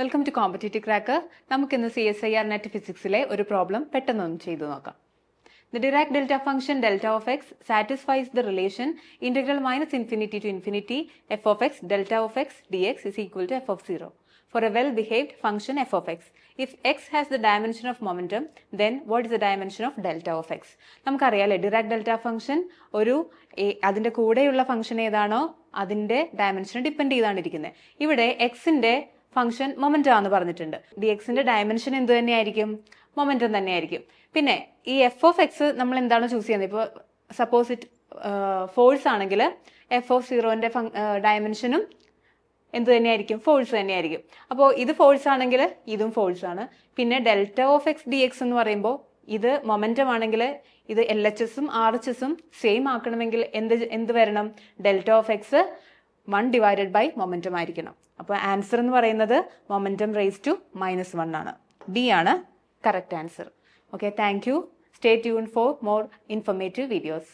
Welcome to competitive crack നമുക്ക് ഇന്ന് C S I R NET ഫിസിക്സിലെ ഒരു പ്രോബ്ലം പെട്ടെന്നൊന്ന് ചെയ്തു നോക്കാം. The Dirac delta function delta of x satisfies the relation integral minus infinity to infinity f of x delta of x d x is equal to f of zero for a well behaved function f of x if x has the dimension of momentum then what is the dimension of delta of x നമുക്കറിയാലേ Dirac delta function ഒരു അതിന്റെ കൂടെയുള്ള function ഏതാണോ? അതിന്റെ dimension depend ചെയ്താണ് ഇരിക്കുന്നത് ഇവിടെ എക്സിന്റെ function momentum ആണെന്ന് പറഞ്ഞിട്ടുണ്ട്. ഡി എക്സിന്റെ ഡയമെൻഷൻ എന്ത് തന്നെയായിരിക്കും? മൊമെന്റം തന്നെയായിരിക്കും. പിന്നെ ഈ എഫ് ഓഫ് എക്സ് നമ്മൾ എന്താണ് ചൂസ് ചെയ്യുന്നത്? ഇപ്പോൾ സപ്പോസ് ഇറ്റ് ഫോഴ്സ് ആണെങ്കിൽ എഫ് ഓഫ് സീറോന്റെ ഡയമെൻഷനും എന്ത് തന്നെയായിരിക്കും? ഫോഴ്സ് തന്നെയായിരിക്കും. അപ്പോൾ ഇത് ഫോഴ്സ് ആണെങ്കിൽ ഇതും ഫോഴ്സ് ആണ്. പിന്നെ delta of x d x എന്ന് പറയുമ്പോൾ ഇത് മൊമെന്റം ആണെങ്കിൽ ഇത് എൽ എച്ച് എസും ആർ എച്ച് എസും സെയിം ആക്കണമെങ്കിൽ എന്ത് എന്ത് വരണം? Delta of x one divided by momentum ആയിരിക്കണം. അപ്പോൾ ആൻസർ എന്ന് പറയുന്നത് momentum raise to minus one ആണ്. ബി ആണ് correct answer okay thank you stay tune for more informative videos